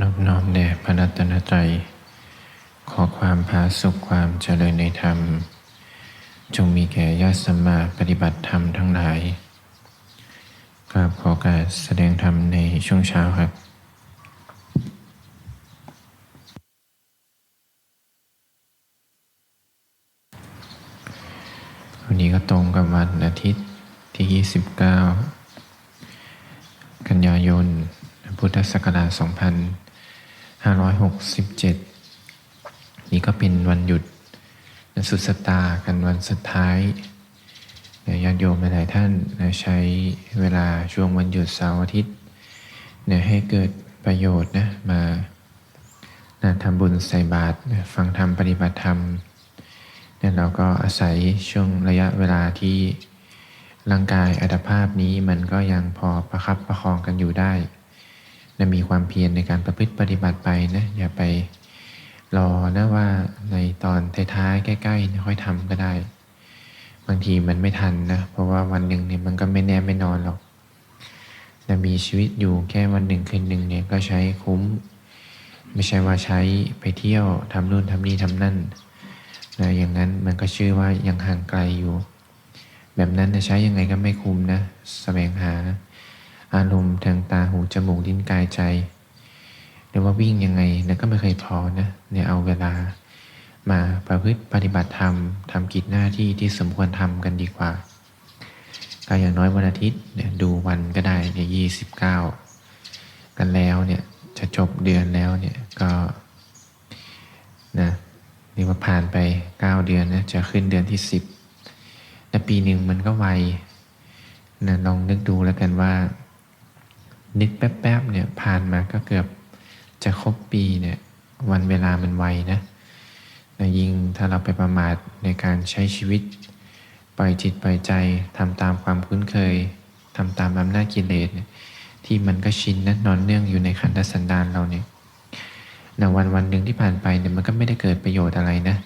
นอบน้อมแด่พระรัตนตรัย ขอความพาสุขความเจริญในธรรม จงมีแก่ญาติสัมมาปฏิบัติธรรมทั้งหลายกราบขอโอการแสดงธรรมในช่วงเช้าครับวันนี้ก็ตรงกับวันอาทิตย์ที่ 29 กันยายน พุทธศักราช 2567 นี่ก็เป็นวันหยุดสุดสตาร์กันวันสุดท้ายญาติโยมหลายท่านใช้เวลาช่วงวันหยุดเสาร์อาทิตย์ให้เกิดประโยชน์นะมานะทำบุญใส่บาตรฟังธรรมปฏิบัติธรรมเนี่ยเราก็อาศัยช่วงระยะเวลาที่ร่างกายอัตภาพนี้มันก็ยังพอประคับประคองกันอยู่ได้ นะมีความเพียรในการประพฤติปฏิบัติไปนะอย่าไปรอนะว่าในตอนท้ายๆใกล้ๆค่อยทำก็ได้ บางทีมันไม่ทันนะเพราะว่าวันหนึ่งเนี่ยมันก็ไม่แน่ไม่นอนหรอกนะมีชีวิตอยู่แค่วันหนึ่งคืนหนึ่งเนี่ยก็ใช้คุ้ม ไม่ใช่ว่าใช้ไปเที่ยวทำนู่นทำนี่ทำนั่นนะอย่างนั้นมันก็ชื่อว่ายังห่างไกลอยู่ แบบนั้นจะใช้ยังไงก็ไม่คุ้มนะแสวงหา อารมณ์ทางตาหูจมูกลิ้นกายใจหรือว่าวิ่งยังไงนะก็ไม่เคยพอนะเนี่ยเอาเวลามาประพฤติปฏิบัติธรรมทำกิจหน้าที่ที่สมควรทำกันดีกว่าก็อย่างน้อยวันอาทิตย์เนี่ยดูวันก็ได้เนี่ยยี่สิบเก้ากันแล้วเนี่ยจะจบเดือนแล้วเนี่ยก็นะนี่ว่าผ่านไปเก้าเดือนนะจะขึ้นเดือนที่สิบแต่ปีหนึ่งมันก็ไวนะลองนึกดูแล้วกันว่า นึกแป๊บๆเนี่ยผ่านมาก็เกือบจะครบปีเนี่ยวันเวลามันไวนะนะยิ่งถ้าเราไปประมาทในการใช้ชีวิต ปล่อยจิตปล่อยใจทำตามความคุ้นเคยทำตามอำนาจกิเลสที่มันก็ชินนะนอนเนื่องอยู่ในขันธสันดานเราเนี่ยนะวันวันหนึ่งที่ผ่านไปเนี่ยมันก็ไม่ได้เกิดประโยชน์อะไรนะ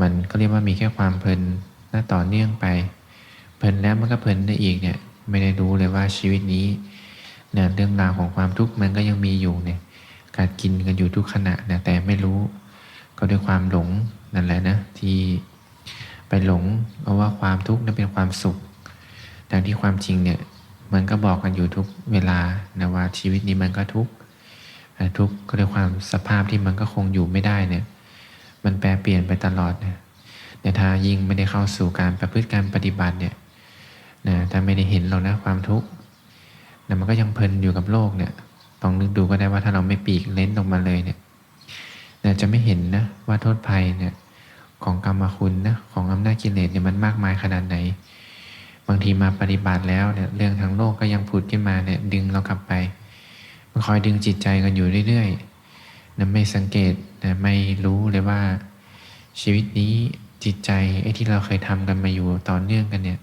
มันก็เรียกว่ามีแค่ความเพลินน่าต่อเนื่องไป เพลินแล้วมันก็เพลินได้อีกเนี่ยไม่ได้รู้เลยว่าชีวิตนี้ เนี่ยเรื่องราวของความทุกข์มันก็ยังมีอยู่เนี่ยการกินกันอยู่ทุกขณะเนี่ยแต่ไม่รู้ ก็ด้วยความหลงนั่นแหละนะที่ไปหลงเอาว่าความทุกข์นั้นเป็นความสุขแต่ที่ความจริงเนี่ยมันก็บอกกันอยู่ทุกเวลานะว่าชีวิตนี้มันก็ทุกข์ทุกข์ก็ด้วยความสภาพที่มันก็คงอยู่ไม่ได้เนี่ยมันแปรเปลี่ยนไปตลอดเนี่ยแต่ถ้ายิ่งไม่ได้เข้าสู่การประพฤติการปฏิบัติเนี่ยนะถ้าไม่ได้เห็นเรานะความทุกข์ นะมันก็ยังเพลินอยู่กับโลกเนี่ยลองนึกดูก็ได้ว่าถ้าเราไม่ปีกเล้นออกมาเลยเนี่ยนะจะไม่เห็นนะว่าโทษภัยเนี่ยของกรรมคุณนะของอำนาจกิเลสเนี่ยมันมากมายขนาดไหน บางทีมาปฏิบัติแล้วเนี่ยเรื่องทางโลกก็ยังผุดขึ้นมาเนี่ยดึงเรากลับไปมันคอยดึงจิตใจกันอยู่เรื่อยๆนะไม่สังเกตนะไม่รู้เลยว่าชีวิตนี้จิตใจไอ้ที่เราเคยทำกันมาอยู่ต่อเนื่องกันเนี่ย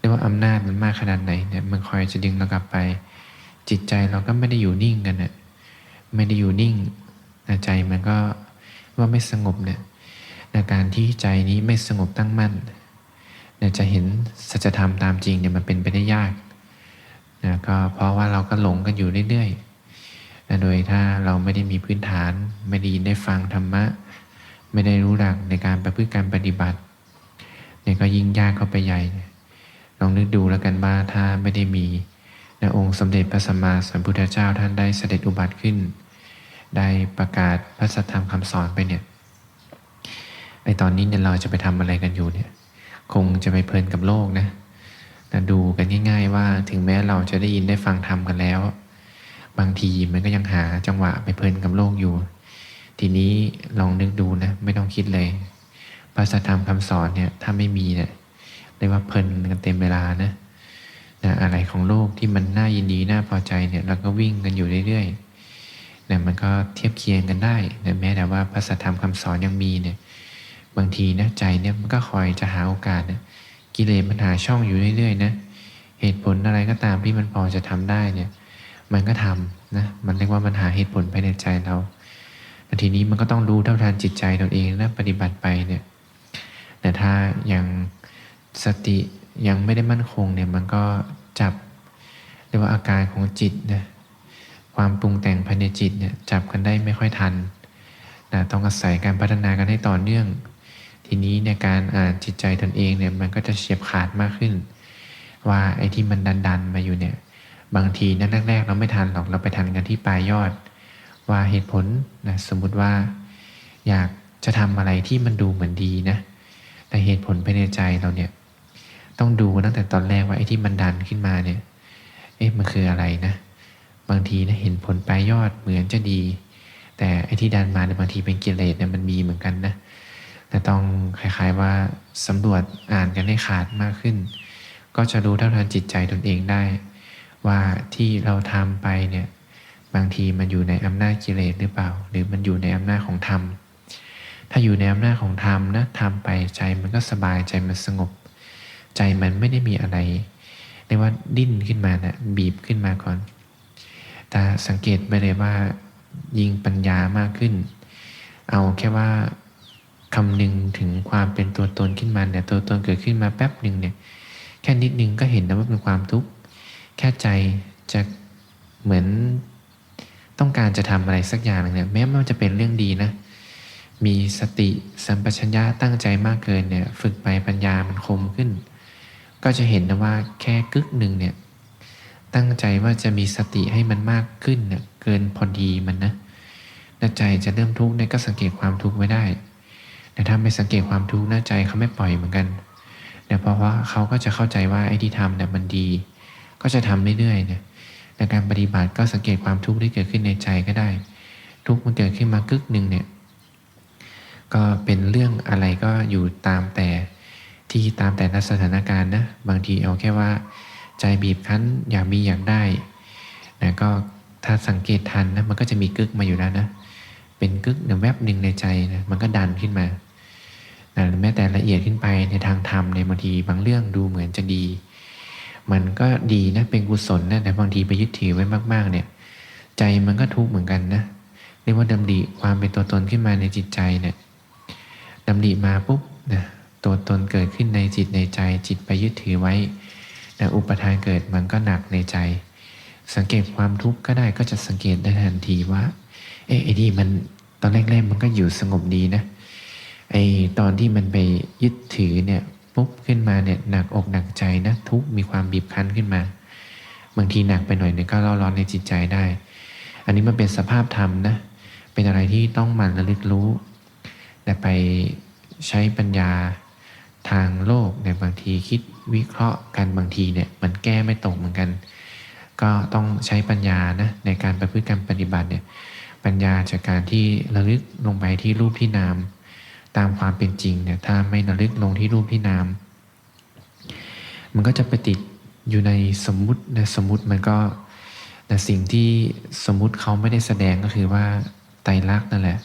เรียกว่าอำนาจมันมากขนาดไหนเนี่ยมันคอยจะดึงเรากลับไป จิตใจเราก็ไม่ได้อยู่นิ่งกันนะไม่ได้อยู่นิ่งนะใจมันก็ว่าไม่สงบเนี่ยในการที่ใจนี้ไม่สงบตั้งมั่นเนี่ยจะเห็นสัจธรรมตามจริงเนี่ยมันเป็นไปได้ยากนะก็เพราะว่าเราก็หลงกันอยู่เรื่อยๆนะโดยถ้าเราไม่ได้มีพื้นฐาน ไม่ได้ยินได้ฟังธรรมะ ไม่ได้รู้หลักในการประพฤติการปฏิบัติเนี่ยก็ยิ่งยากเข้าไปใหญ่ ลองนึกดูแล้วกันว่าถ้าไม่ได้มีนะองค์สมเด็จพระสัมมาสัมพุทธเจ้าท่านได้เสด็จอุบัติขึ้น ได้ประกาศพระสัทธรรมคำสอนไปเนี่ยไอตอนนี้เนี่ยเราจะไปทำอะไรกันอยู่เนี่ย คงจะไปเพลินกับโลกนะนะดูกันง่าย ๆ ว่าถึงแม้เราจะได้ยินได้ฟังธรรมกันแล้ว บางทีมันก็ยังหาจังหวะไปเพลินกับโลกอยู่ ทีนี้ลองนึกดูนะ ไม่ต้องคิดเลยพระสัทธรรมคำสอนเนี่ยถ้าไม่มีเนี่ย เรียกว่าเพลินกันเต็มเวลานะนะอะไรของโลกที่มันน่ายินดีน่าพอใจเนี่ยเราก็วิ่งกันอยู่เรื่อยๆนะมันก็เทียบเคียงกันได้นะแม้แต่ว่าพระสัทธรรมคำสอนยังมีเนี่ยบางทีนะใจเนี่ยมันก็คอยจะหาโอกาสนะกิเลสมันหาช่องอยู่เรื่อยๆนะเหตุผลอะไรก็ตามที่มันพอจะทำได้เนี่ย มันก็ทำนะมันเรียกว่ามันหาเหตุผลภายในใจเราแต่ทีนี้มันก็ต้องรู้เท่าทันจิตใจตนเองแนะปฏิบัติไปเนี่ยแต่ถ้ายัง สติยังไม่ได้มั่นคงเนี่ยมันก็จับเรียกว่าอาการของจิตนะความปรุงแต่งภายในจิตเนี่ยจับกันได้ไม่ค่อยทันนะต้องอาศัยการพัฒนากันให้ต่อเนื่อง ทีนี้ในการอ่านจิตใจตนเองเนี่ยมันก็จะเฉียบขาดมากขึ้น ว่าไอ้ที่มันดันๆมาอยู่เนี่ยบางทีนั้นแรกๆเราไม่ทันหรอกเราไปทันกันที่ปลายยอด ว่าเหตุผลนะสมมุติว่า อยากจะทำอะไรที่มันดูเหมือนดีนะแต่เหตุผลภายในใจเราเนี่ย ต้องดูตั้งแต่ตอนแรกว่าไอ้ที่มันดันขึ้นมาเนี่ย เอ๊ะมันคืออะไรนะ บางทีนะเห็นผลปลายยอดเหมือนจะดี แต่ไอ้ที่ดันมาเนี่ยบางทีเป็นกิเลสเนี่ยมันมีเหมือนกันนะแต่ต้องคล้ายๆว่าสำรวจอ่านกันให้ขาดมากขึ้น ก็จะรู้เท่าทันจิตใจตนเองได้ ว่าที่เราทำไปเนี่ยบางทีมันอยู่ในอำนาจกิเลสหรือเปล่า หรือมันอยู่ในอำนาจของธรรม ถ้าอยู่ในอำนาจของธรรมนะทำไปใจมันก็สบายใจมันสงบ ใจมันไม่ได้มีอะไรเรียกว่าดิ้นขึ้นมานะบีบขึ้นมาก่อน แต่สังเกตไปเลยว่า ยิงปัญญามากขึ้น เอาแค่ว่าคำนึงถึงความเป็นตัวตนขึ้นมาเนี่ยตัวตนเกิดขึ้นมาแป๊บหนึ่งเนี่ย แค่นิดนึงก็เห็นนะว่าเป็นความทุกข์แค่ใจจะเหมือนต้องการจะทำอะไรสักอย่างเนี่ยแม้มันจะเป็นเรื่องดีนะ มีสติสัมปชัญญะตั้งใจมากเกินเนี่ย ฝึกไปปัญญามันคมขึ้น ก็จะเห็นนะว่าแค่กึกหนึ่งเนี่ย ตั้งใจว่าจะมีสติให้มันมากขึ้นเนี่ยเกินพอดีมันนะแล้วใจจะเริ่มทุกข์เนี่ยก็สังเกตความทุกข์ไว้ได้ แต่ถ้าไม่สังเกตความทุกข์น้าใจเขาไม่ปล่อยเหมือนกันเนี่ยเพราะว่าเขาก็จะเข้าใจว่าไอ้ที่ทำเนี่ยมันดี ก็จะทำเรื่อยๆเนี่ยในการปฏิบัติก็สังเกตความทุกข์ที่เกิดขึ้นในใจก็ได้ ทุกข์มันเกิดขึ้นมากึกหนึ่งเนี่ยก็เป็นเรื่องอะไรก็อยู่ตามแต่ ที่ตามแต่ละสถานการณ์นะบางทีเอาแค่ว่า ใจบีบคั้นอยากมีอยากได้นะก็ถ้าสังเกตทันนะมันก็จะมีกึกมาอยู่แล้วนะ เป็นกึกหนึ่งแวบหนึ่งในใจนะมันก็ดันขึ้นมานะแม้แต่ละเอียดขึ้นไปในทางธรรมในบางทีบางเรื่องดูเหมือนจะดี มันก็ดีนะเป็นกุศลนะแต่บางทีไปยึดถือไว้มาก ๆ เนี่ย ใจมันก็ทุกข์เหมือนกันนะเรียกว่าดำริความเป็นตัวตนขึ้นมาในจิตใจเนี่ยดำริมาปุ๊บนะ ตัวตนเกิดขึ้นในจิตในใจจิตไปยึดถือไว้นะอุปทานเกิดมันก็หนักในใจ สังเกตความทุกข์ก็ได้ก็จะสังเกตได้ทันทีว่า เอ๊ะไอ้นี่มันตอนแรกๆมันก็อยู่สงบดีนะไอ้ตอนที่มันไปยึดถือเนี่ยปุ๊บขึ้นมาเนี่ยหนักอกหนักใจนะทุกมีความบีบคั้นขึ้นมา บางทีหนักไปหน่อยเนี่ยก็เล่าร้อนในจิตใจได้ อันนี้มันเป็นสภาพธรรมนะเป็นอะไรที่ต้องหมั่นระลึกรู้แต่ไปใช้ปัญญา ทางโลกในบางทีคิดวิเคราะห์กันบางทีเนี่ยมันแก้ไม่ตรงเหมือนกัน ก็ต้องใช้ปัญญานะในการประพฤติกรรปฏิบัติเนี่ยปัญญาจากการที่ระลึกลงไปที่รูปที่นาม ตามความเป็นจริงเนี่ยถ้าไม่ระลึกลงที่รูปที่นาม มันก็จะไปติดอยู่ในสมมุตินะสมมุติมันก็แต่สิ่งที่สมมุติเขาไม่ได้แสดงก็คือว่าไตรลักษณ์นั่นแหละ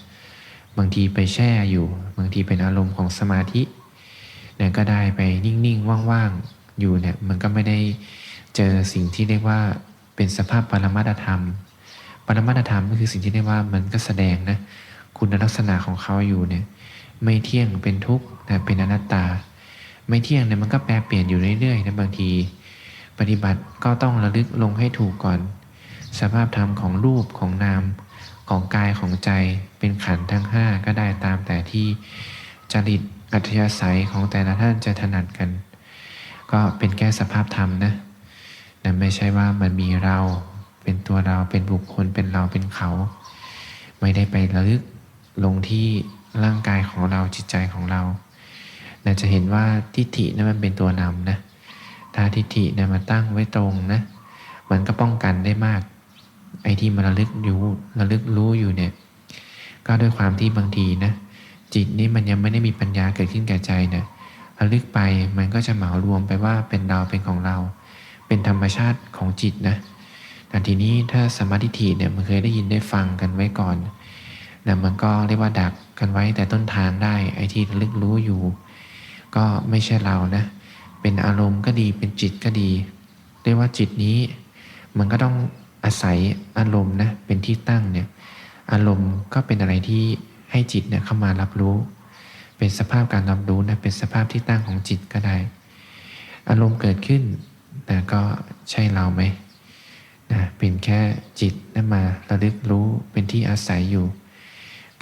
บางทีไปแช่อยู่ บางทีเป็นอารมณ์ของสมาธิ เนี่ยก็ได้ไปนิ่งๆว่างๆอยู่เนี่ยมันก็ไม่ได้เจอสิ่งที่เรียกว่าเป็นสภาพปรมัตธรรม ปรมัตธรรมก็คือสิ่งที่เรียกว่ามันก็แสดงนะคุณลักษณะของเขาอยู่เนี่ยไม่เที่ยงเป็นทุกข์แต่เป็นอนัตตา ไม่เที่ยงเนี่ยมันก็แปรเปลี่ยนอยู่เรื่อยๆนะบางที ปฏิบัติก็ต้องระลึกลงให้ถูกก่อน สภาพธรรมของรูปของนามของกายของใจเป็นขันธ์ทั้งห้าก็ได้ตามแต่ที่จริตอัธยาศัยของแต่ละท่านจะถนัดกัน ก็เป็นแค่สภาพธรรมนะแต่ไม่ใช่ว่ามันมีเราเป็นตัวเราเป็นบุคคลเป็นเราเป็นเขา ไม่ได้ไประลึกลงที่ร่างกายของเราจิตใจของเราน่าจะเห็นว่าทิฏฐินั้นมันเป็นตัวนำนะถ้าทิฏฐิเนี่ยมาตั้งไว้ตรงนะมันก็ป้องกันได้มาก ไอ้ที่มันระลึกอยู่ระลึกรู้อยู่เนี่ย ก็ด้วยความที่บางทีนะ จิตนี้มันยังไม่ได้มีปัญญาเกิดขึ้นแก่ใจเนี่ยระลึกไปมันก็จะเหมารวมไปว่าเป็นเราเป็นของเรา เป็นธรรมชาติของจิตนะแต่ทีนี้ถ้าสมาธิฏเนี่ยมันเคยได้ยินได้ฟังกันไว้ก่อนนะมันก็เรียกว่าดักกันไว้แต่ต้นทางได้ไอ้ที่ระลึกรู้อยู่ ก็ไม่ใช่เรานะ เป็นอารมณ์ก็ดีเป็นจิตก็ดี เรียกว่าจิตนี้มันก็ต้องอาศัยอารมณ์นะเป็นที่ตั้งเนี่ยอารมณ์ก็เป็นอะไรที่ ให้จิตเนี่ยเข้ามารับรู้ เป็นสภาพการรับรู้นะเป็นสภาพที่ตั้งของจิตก็ได้ อารมณ์เกิดขึ้นแต่ก็ใช่เราไหมนะเป็นแค่จิตนะมาระลึกรู้เป็นที่อาศัยอยู่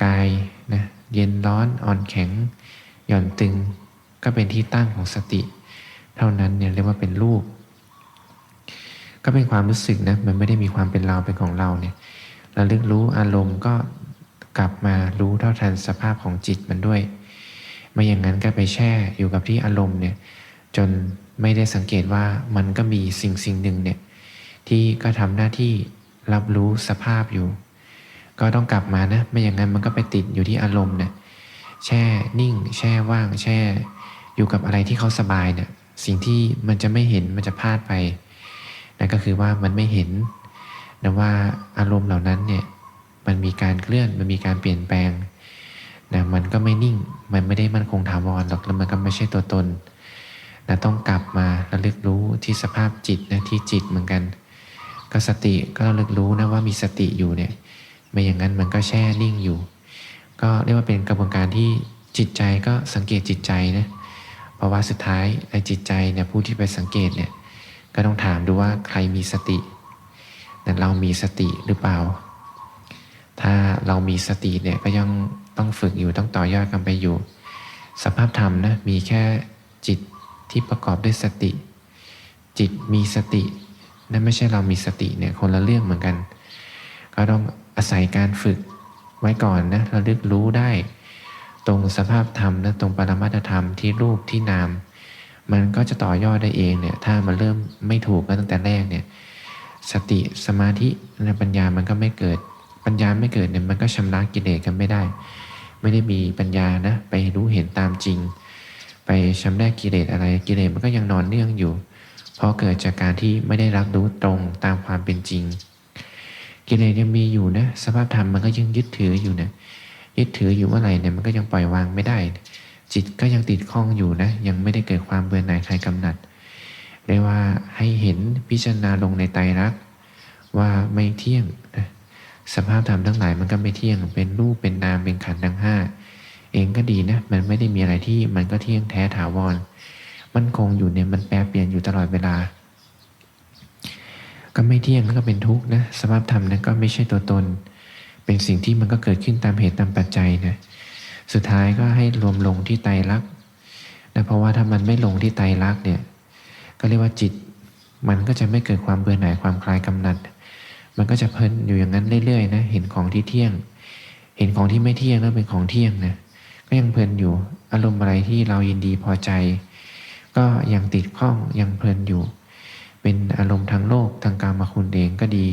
กายนะเย็นร้อนอ่อนแข็ง หย่อนตึงก็เป็นที่ตั้งของสติ เท่านั้นเนี่ยเรียกว่าเป็นรูป ก็เป็นความรู้สึกนะมันไม่ได้มีความเป็นเราเป็นของเราเนี่ยระลึกรู้อารมณ์ก็ กลับมารู้เท่าทันสภาพของจิตมันด้วย ไม่อย่างนั้นก็ไปแช่อยู่กับที่อารมณ์เนี่ยจนไม่ได้สังเกตว่ามันก็มีสิ่งสิ่งหนึ่งเนี่ยที่ก็ทำหน้าที่รับรู้สภาพอยู่ ก็ต้องกลับมานะ ไม่อย่างนั้นมันก็ไปติดอยู่ที่อารมณ์เนี่ยแช่นิ่ง แช่ว่าง แช่ อยู่กับอะไรที่เขาสบายเนี่ยสิ่งที่มันจะไม่เห็นมันจะพลาดไปนั่นก็คือว่ามันไม่เห็นนะว่าอารมณ์เหล่านั้นเนี่ย มันมีการเคลื่อน มันมีการเปลี่ยนแปลงนะมันก็ไม่นิ่ง มันไม่ได้มั่นคงถาวรหรอก แล้วมันก็ไม่ใช่ตัวตนนะต้องกลับมาระลึกรู้ที่สภาพจิตนะที่จิตเหมือนกัน ก็สติก็ระลึกรู้นะว่ามีสติอยู่เนี่ย ไม่อย่างนั้นมันก็แช่นิ่งอยู่ ก็เรียกว่าเป็นกระบวนการที่จิตใจก็สังเกตจิตใจนะ เพราะว่าสุดท้ายไอ้จิตใจเนี่ยผู้ที่ไปสังเกตเนี่ย ก็ต้องถามดูว่าใครมีสติแต่เรามีสติหรือเปล่า ถ้าเรามีสติเนี่ยก็ยังต้องฝึกอยู่ต้องต่อยอดกันไปอยู่ สภาพธรรมนะมีแค่จิตที่ประกอบด้วยสติ จิตมีสตินั่นไม่ใช่เรามีสติเนี่ยคนละเรื่องเหมือนกัน ก็ต้องอาศัยการฝึกไว้ก่อนนะระลึกรู้ได้ ตรงสภาพธรรมนะตรงปรมัตธรรมที่รูปที่นาม มันก็จะต่อยอดได้เองเนี่ยถ้ามันเริ่มไม่ถูกก็ตั้งแต่แรกเนี่ยสติสมาธิและปัญญามันก็ไม่เกิด ปัญญาไม่เกิดเนี่ยมันก็ชำระกิเลสกันไม่ได้ ไม่ได้มีปัญญานะไปรู้เห็นตามจริง ไปชำระกิเลสอะไรกิเลสมันก็ยังนอนเนื่องอยู่ เพราะเกิดจากการที่ไม่ได้รับรู้ตรงตามความเป็นจริง กิเลสยังมีอยู่นะสภาพธรรมมันก็ยังยึดถืออยู่นะยึดถืออยู่ว่าอะไรเนี่ยมันก็ยังปล่อยวางไม่ได้ จิตก็ยังติดข้องอยู่นะยังไม่ได้เกิดความเบื่อหน่ายคลายกำหนัดเรียกว่าให้เห็นพิจารณาลงในไตรลักษณ์ว่าไม่เที่ยงนะ สภาพธรรมทั้งหลายมันก็ไม่เที่ยง เป็นรูป เป็นนาม เป็นขันธ์ทั้งห้า เองก็ดีนะ มันไม่ได้มีอะไรที่มันก็เที่ยงแท้ถาวร มันคงอยู่เนี่ย มันแปรเปลี่ยนอยู่ตลอดเวลา ก็ไม่เที่ยงแล้วก็เป็นทุกข์นะ สภาพธรรมนั้นก็ไม่ใช่ตัวตน เป็นสิ่งที่มันก็เกิดขึ้นตามเหตุตามปัจจัยนะ สุดท้ายก็ให้รวมลงที่ไตรลักษณ์นะเพราะว่าถ้ามันไม่ลงที่ไตรลักษณ์เนี่ย ก็เรียกว่าจิต มันก็จะไม่เกิดความเบื่อหน่ายความคลายกำหนัด มันก็จะเพลินอยู่อย่างนั้นเรื่อยๆนะเห็นของที่เที่ยง เห็นของที่ไม่เที่ยงแล้วเป็นของเที่ยงนะก็ยังเพลินอยู่อารมณ์อะไรที่เรายินดีพอใจ ก็ยังติดข้องยังเพลินอยู่ เป็นอารมณ์ทางโลกทางการมาคุณเองก็ดี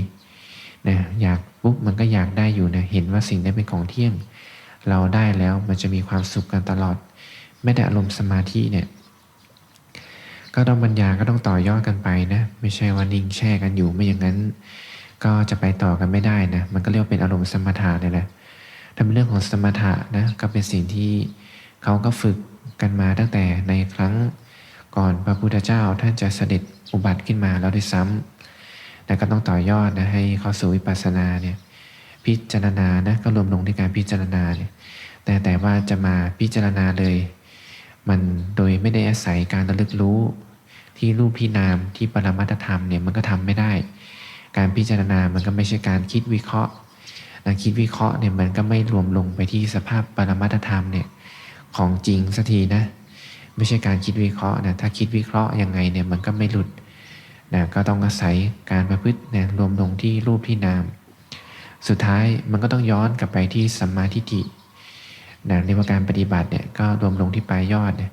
นะอยากปุ๊บมันก็อยากได้อยู่นะเห็นว่าสิ่งนั้นเป็นของเที่ยง เราได้แล้วมันจะมีความสุขกันตลอด ไม่แต่อารมณ์สมาธิเนี่ยก็ต้องปัญญาก็ต้องต่อยอดกันไปนะ ไม่ใช่ว่านิ่งแช่กันอยู่ไม่อย่างนั้น ก็จะไปต่อกันไม่ได้นะ มันก็เรียกเป็นอารมณ์สมถะเลยแหละถ้าเป็นเรื่องของสมถะนะ ก็เป็นสิ่งที่เขาก็ฝึกกันมาตั้งแต่ในครั้งก่อนพระพุทธเจ้าท่านจะเสด็จอุบัติขึ้นมาแล้วด้วยซ้ำแล้วก็ต้องต่อยอดนะให้เข้าสู่วิปัสสนาเนี่ย พิจารณานะก็รวมลงที่การพิจารณาเนี่ย แต่แต่ว่าจะมาพิจารณาเลย มันโดยไม่ได้อาศัยการระลึกรู้ที่รูปที่นามที่ปรมัตธรรมเนี่ยมันก็ทำไม่ได้ การพิจารณามันก็ไม่ใช่การคิดวิเคราะห์นะคิดวิเคราะห์เนี่ยมันก็ไม่รวมลงไปที่สภาพปรมัตธรรมเนี่ยของจริงสักทีนะไม่ใช่การคิดวิเคราะห์นะถ้าคิดวิเคราะห์ยังไงเนี่ยมันก็ไม่หลุดนะก็ต้องอาศัยการประพฤติเนี่ยรวมลงที่รูปที่นาม สุดท้ายมันก็ต้องย้อนกลับไปที่สัมมาทิฏฐินะในว่าการปฏิบัติเนี่ยก็รวมลงที่ปลายยอดเนี่ย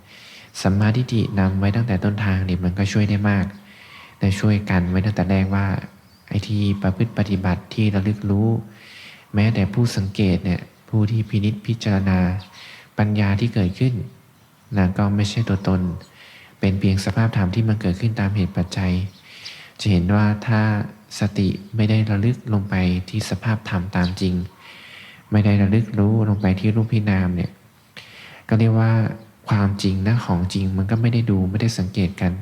สัมมาทิฏฐินำไว้ตั้งแต่ต้นทางเนี่ยมันก็ช่วยได้มากแต่ช่วยกันไว้ตั้งแต่แรกว่า ไอที่ประพฤติปฏิบัติที่ระลึกรู้ แม้แต่ผู้สังเกตเนี่ยผู้ที่พินิษพิจารณา ปัญญาที่เกิดขึ้นนะก็ไม่ใช่ตัวตน เป็นเพียงสภาพธรรมที่มันเกิดขึ้นตามเหตุปัจจัย จะเห็นว่าถ้าสติไม่ได้ระลึกลงไปที่สภาพธรรมตามจริง ไม่ได้ระลึกรู้ลงไปที่รูปพินามเนี่ยก็เรียกว่าความจริงนะของจริงมันก็ไม่ได้ดูไม่ได้สังเกตกัน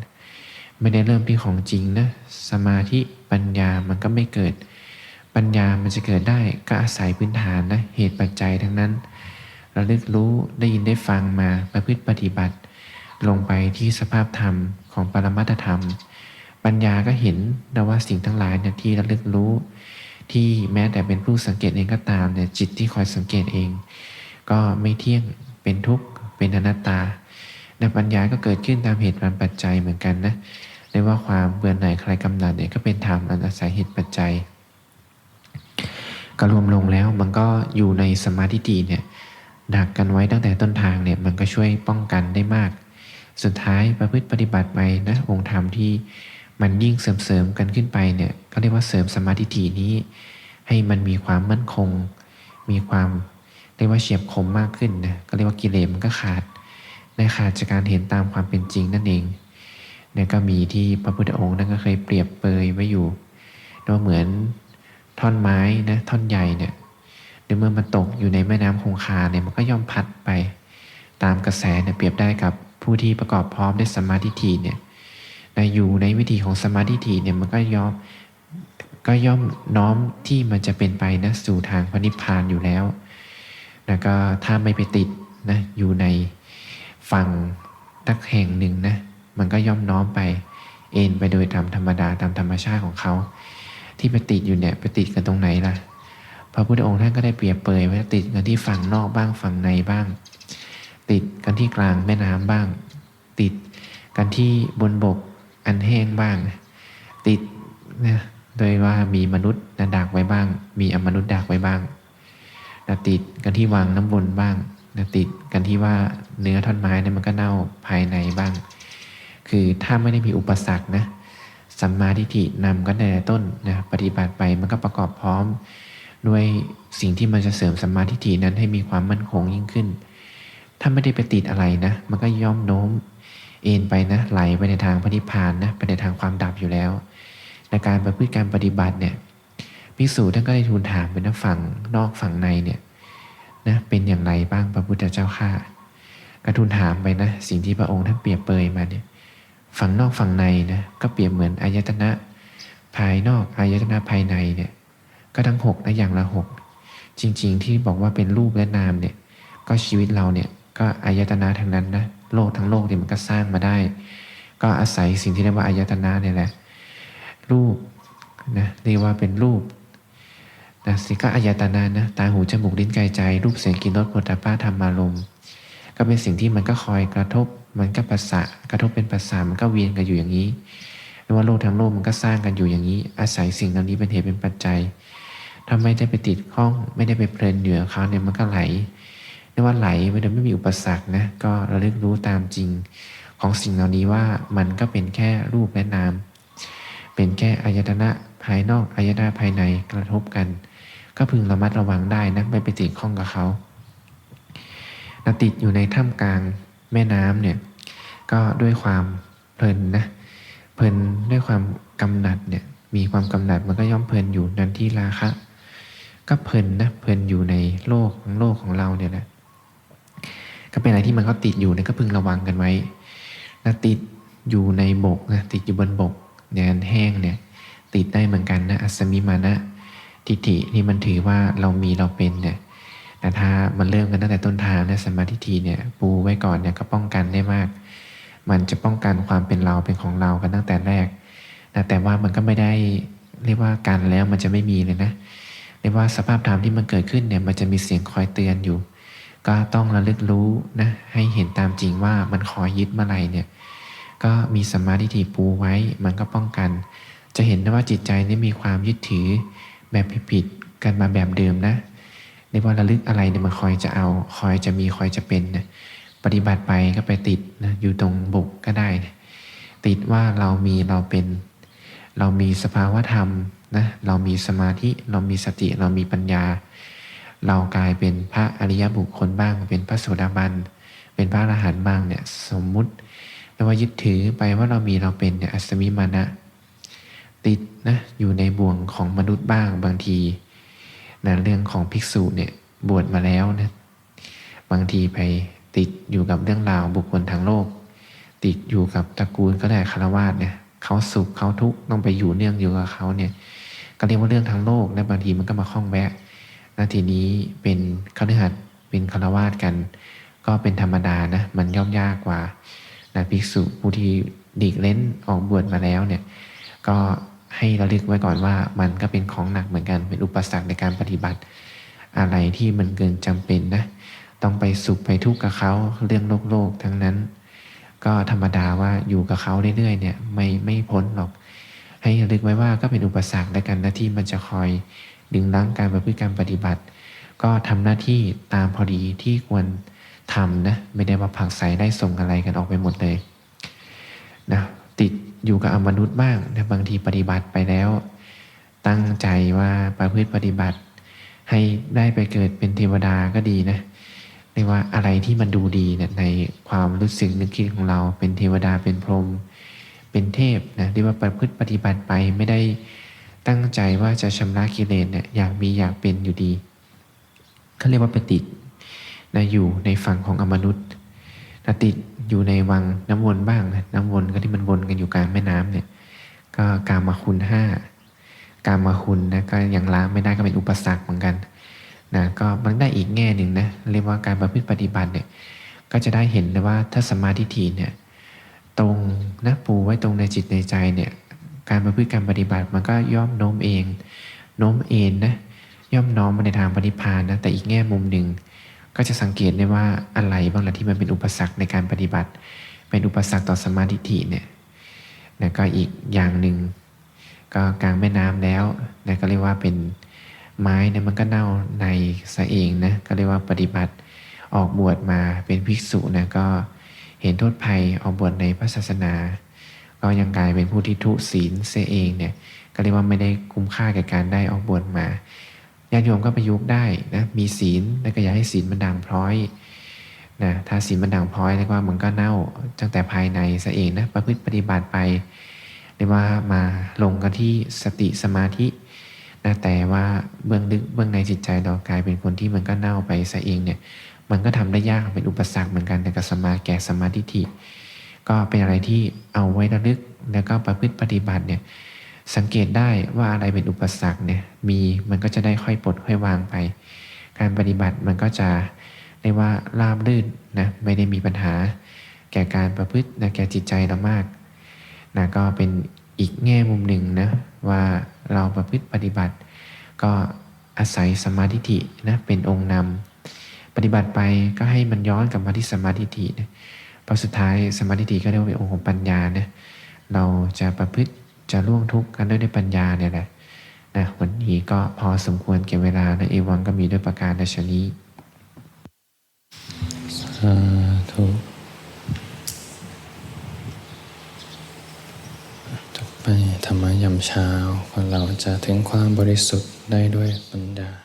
ไม่ได้เริ่มที่ของจริงนะสมาธิ ปัญญามันก็ไม่เกิด ปัญญามันจะเกิดได้ก็อาศัยพื้นฐานนะเหตุปัจจัยทั้งนั้น เราลึกรู้ได้ยินได้ฟังมาประพฤติปฏิบัติ ลงไปที่สภาพธรรมของปรมัตธรรม ปัญญาก็เห็นนะว่าสิ่งทั้งหลายเนี่ยที่เระลึกรู้ ที่แม้แต่เป็นผู้สังเกตเองก็ตามเนี่ยจิตที่คอยสังเกตเอง ก็ไม่เที่ยงเป็นทุกข์เป็นอนัตตาในปัญญาก็เกิดขึ้นตามเหตุตามปัจจัยเหมือนกันนะ เรียกว่าความเบื่อหน่ายคลายกำหนัดเนี่ยก็เป็นธรรมอันอาศัยเหตุปัจจัยก็รวมลงแล้วมันก็อยู่ในสมาธิฏฐิเนี่ยดักกันไว้ตั้งแต่ต้นทางเนี่ยมันก็ช่วยป้องกันได้มาก สุดท้ายประพฤติปฏิบัติไปนะองค์ธรรมที่มันยิ่งเสริมๆกันขึ้นไปเนี่ยก็เรียกว่าเสริมสมาธิินี้ ให้มันมีความมั่นคง มีความเรียกว่าเฉียบคมมากขึ้นนะก็เรียกว่ากิเลสมันก็ขาดในขาดจากการเห็นตามความเป็นจริงนั่นเอง เนี่ยก็มีที่พระพุทธองค์นั่นก็เคยเปรียบเปยไว้อยู่ว่าเหมือนท่อนไม้นะท่อนใหญ่เนี่ยในเมื่อมันตกอยู่ในแม่น้ำคงคาเนี่ยมันก็ย่อมพัดไป ตามกระแสเนี่ยเปรียบได้กับผู้ที่ประกอบพร้อมด้วยสมาธิฏฐิเนี่ยนะอยู่ในวิธีของสมาธิฏฐิเนี่ยมันก็ย่อมก็ย่อมน้อมที่มันจะเป็นไปนะสู่ทางพระนิพพานอยู่แล้วแล้วก็ถ้าไม่ไปติดนะอยู่ในฝั่งตักแห่งหนึ่งนะ มันก็ย่อมน้อมไปเอ็นไปโดยตามธรรมดาตามธรรมชาติของเขา ที่ไปติดอยู่เนี่ยไปติดกันตรงไหนล่ะพระพุทธองค์ท่านก็ได้เปรียบเปยไว้ติดกันที่ฝั่งนอกบ้างฝั่งในบ้าง ติดกันที่กลางแม่น้ำบ้าง ติดกันที่บนบกอันแห้งบ้าง ติดนะโดยว่ามีมนุษย์นะดักไว้บ้าง มีอมนุษย์ดักไว้บ้างนะติดกันที่วางน้ำวนบ้างนะติดกันที่ว่าเนื้อท่อนไม้เนี่ยมันก็เน่าภายในบ้าง คือถ้าไม่ได้มีอุปสรรคนะสัมมาทิฏฐินำกันแต่ต้นนะปฏิบัติไปมันก็ประกอบพร้อม ด้วยสิ่งที่มันจะเสริมสัมมาทิฏฐินั้นให้มีความมั่นคงยิ่งขึ้น ถ้าไม่ได้ไปติดอะไรนะ มันก็ย่อมโน้มเอ็นไปนะไหลไปในทางพระนิพพานนะไปในทางความดับอยู่แล้วในการประพฤติการปฏิบัติเนี่ยภิกษุท่านก็ได้ทูลถามไปนะฝั่งนอกฝั่งในเนี่ยนะเป็นอย่างไรบ้างพระพุทธเจ้าข้าก็ทูลถามไปนะ สิ่งที่พระองค์ท่านเปรียบเปยมาเนี่ย ฝั่งนอกฝั่งในนะก็เปรียบเหมือนอายตนะ ภายนอกอายตนะภายในเนี่ยก็ทั้งหกนะอย่างละหกจริง ๆ ที่บอกว่าเป็นรูปและนามเนี่ยก็ชีวิตเราเนี่ยก็อายตนะทั้งนั้นนะโลกทั้งโลกเนี่ยมันก็สร้างมาได้ ก็อาศัยสิ่งที่เรียกว่าอายตนะเนี่ยแหละรูปนะเรียกว่าเป็นรูปนะสิก็อายตนะนะตาหูจมูกลิ้นกายใจ รูปเสียงกลิ่นรสผลิตภัณฑ์ธรรมารมก็เป็นสิ่งที่มันก็คอยกระทบ มันก็ประสะกระทบเป็นประสามันก็เวียนกันอยู่อย่างนี้เรียกว่าโลกทั้งโลกมันก็สร้างกันอยู่อย่างนี้ อาศัยสิ่งเหล่านี้เป็นเหตุเป็นปัจจัยถ้าไม่ได้ไปติดข้อง ไม่ได้ไปเพลินเหนือเขาเนี่ยมันก็ไหลเรียกว่าไหลม่ได้ไม่มีอุปสรรคนะ ก็ระลึกรู้ตามจริง ของสิ่งเหล่านี้ว่ามันก็เป็นแค่รูปและนาม เป็นแค่อายตนะภายนอกอายตนะภายในกระทบกัน ก็พึงระมัดระวังได้นะไม่ไปติดข้องกับเขาติดอยู่ในถ้ำกลาง แม่น้ำเนี่ยก็ด้วยความเพลินนะเพลินด้วยความกำหนัดเนี่ยมีความกำหนัดมันก็ย่อมเพลินอยู่นันที่ราคะ ก็เพลินนะเพลินอยู่ในโลกของโลกของเราเนี่ยแหละก็เป็นอะไรที่มันก็ติดอยู่เนี่ยก็พึงระวังกันไว้นะติดอยู่ในบกนะติดอยู่บนบกเนี่ยแห้งเนี่ยติดได้เหมือนกันนะอัศมิมานะทิฏฐิที่มันถือว่าเรามีเราเป็นเนี่ย แต่ถ้ามันเริ่มกันตั้งแต่ต้นทางเนี่ยสมาธิทีเนี่ยปูไว้ก่อนเนี่ยก็ป้องกันได้มาก มันจะป้องกันความเป็นเราเป็นของเรากันตั้งแต่แรกนะแต่ว่ามันก็ไม่ได้เรียกว่าการแล้วมันจะไม่มีเลยนะเรียกว่าสภาพธรรมที่มันเกิดขึ้นเนี่ยมันจะมีเสียงคอยเตือนอยู่ ก็ต้องระลึกรู้นะให้เห็นตามจริงว่ามันคอยยึดเมื่อไหร่เนี่ยก็มีสมาธิทีปูไว้มันก็ป้องกัน จะเห็นได้ว่าจิตใจนี่มีความยึดถือแบบผิดๆกันมาแบบเดิมนะ รียกว่าระลึกอะไรเนี่ยมันคอยจะเอาคอยจะมีคอยจะเป็นนะปฏิบัติไปก็ไปติดนะอยู่ตรงบุกก็ได้นะติดว่าเรามีเราเป็น เรามีสภาวะธรรมนะเรามีสมาธิเรามีสติเรามีปัญญา เรากลายเป็นพระอริยบุคคลบ้าง เป็นพระโสดาบันเป็นพระอรหันต์บ้างเนี่ยสมมุติแปลว่ายึดถือไปว่าเรามีเราเป็นเนี่ยอัศมิมานะ ติดนะอยู่ในบ่วงของมนุษย์บ้างบางที นะเรื่องของภิกษุเนี่ยบวชมาแล้วนะบางทีไปติดอยู่กับเรื่องราวบุคคลทางโลก ติดอยู่กับตระกูลก็ได้คารวาสเนี่ยเขาสุขเขาทุกข์ต้องไปอยู่เนื่องอยู่กับเขาเนี่ยก็เรียกว่าเรื่องทางโลกและบางทีมันก็มาคล้องแวะนาทีนี้เป็นคฤหัสถ์เป็นคารวาสกัน ก็เป็นธรรมดานะมันย่อมยากกว่านะภิกษุผู้ที่ดีกเล้นออกบวชมาแล้วเนี่ยก็ ให้ระลึกไว้ก่อนว่ามันก็เป็นของหนักเหมือนกันเป็นอุปสรรคในการปฏิบัติ อะไรที่มันเกินจำเป็นนะ ต้องไปสุขไปทุกข์กับเขาเรื่องโลกโลกทั้งนั้น ก็ธรรมดาว่าอยู่กับเขาเรื่อยๆเนี่ยไม่ไม่พ้นหรอก ให้ระลึกไว้ว่าก็เป็นอุปสรรคและกันนะที่มันจะคอยดึงรั้งการประพฤติการปฏิบัติ ก็ทำหน้าที่ตามพอดีที่ควรทำนะไม่ได้ว่าผักใส่ได้ส่งอะไรกันออกไปหมดเลยนะติด อยู่กับอมนุษย์บ้างนะบางทีปฏิบัติไปแล้ว ตั้งใจว่าประพฤติปฏิบัติ ให้ได้ไปเกิดเป็นเทวดาก็ดีนะเรียกว่าอะไรที่มันดูดีเนี่ยในความรู้สึกนึกคิดของเราเป็นเทวดาเป็นพรหมเป็นเทพนะเรียกว่าประพฤติปฏิบัติไปไม่ได้ตั้งใจว่าจะชำระกิเลสเนี่ยอยากมีอยากเป็นอยู่ดีเขาเรียกว่าไปติดนะอยู่ในฝั่งของอมนุษย์ นะติดอยู่ในวังน้ำวนบ้างนะน้ำวนก็ที่มันวนกันอยู่กลางแม่น้ำเนี่ยก็กามาคุณห้าการมาคุณนะก็ยังล้างไม่ได้ก็เป็นอุปสรรคเหมือนกันนะก็มันได้อีกแง่หนึ่งนะเรียกว่าการประพฤติปฏิบัติเนี่ยก็จะได้เห็นเลยว่าถ้าสมาธิถีเนี่ยตรงนะปูไว้ตรงในจิตในใจเนี่ยการประพฤติการปฏิบัติมันก็ย่อมโน้มเองโน้มเองนะย่อมน้อมมาในทางปฏิพานนะแต่อีกแง่มุมหนึ่ง ก็จะสังเกตได้ว่าอะไรบ้างละที่มันเป็นอุปสรรคในการปฏิบัติ เป็นอุปสรรคต่อสมาธิถีเนี่ยนะก็อีกอย่างหนึ่งก็กลางแม่น้ำแล้วนะก็เรียกว่าเป็นไม้เนี่ยมันก็เน่าในซะเองนะก็เรียกว่าปฏิบัติออกบวชมาเป็นภิกษุนะก็เห็นโทษภัยออกบวชในพระศาสนา ก็ยังกลายเป็นผู้ที่ทุศีลเสียเองเนี่ยก็เรียกว่าไม่ได้คุ้มค่ากับการได้ออกบวชมา ญาติโยมก็ประยุกต์ได้นะมีศีลแล้วก็อย่าให้ศีลมันด่างพร้อยนะถ้าศีลมันด่างพร้อยแล้วก็มันก็เน่าตั้งแต่ภายในซะเองนะประพฤติปฏิบัติไปเรียกว่ามาลงกันที่สติสมาธินะแต่ว่าเบื้องลึกเบื้องในจิตใจเรากลายเป็นคนที่มันก็เน่าไปซะเองเนี่ยมันก็ทำได้ยากเป็นอุปสรรคเหมือนกันในกับสมาแก่สมาธิฐิก็เป็นอะไรที่เอาไว้ระลึกแล้วก็ประพฤติปฏิบัติเนี่ย สังเกตได้ว่าอะไรเป็นอุปสรรคเนี่ยมีมันก็จะได้ค่อยปลดค่อยวางไป การปฏิบัติมันก็จะเรียกว่าราบรื่นนะไม่ได้มีปัญหา แก่การประพฤตินะแก่จิตใจเรามากนะก็เป็นอีกแง่มุมหนึ่งนะว่าเราประพฤติปฏิบัติ ก็อาศัยสมาธิินะเป็นองค์นำปฏิบัติไปก็ให้มันย้อนกลับมาที่สมาธิินะพอสุดท้ายสมาธิิก็เรียกว่าเป็นองค์ของปัญญานะเราจะประพฤติ จะล่วงทุกข์กันด้วยด้ปัญญาเนี่ยแหละนะวันนี้ก็พอสมควรเก็บเวลานะเอวังก็มีด้วยประการในชนี้สาธุต่อไปธรรมยามเช้าคนเราจะถึงความบริสุทธิ์ได้ด้วยปัญญา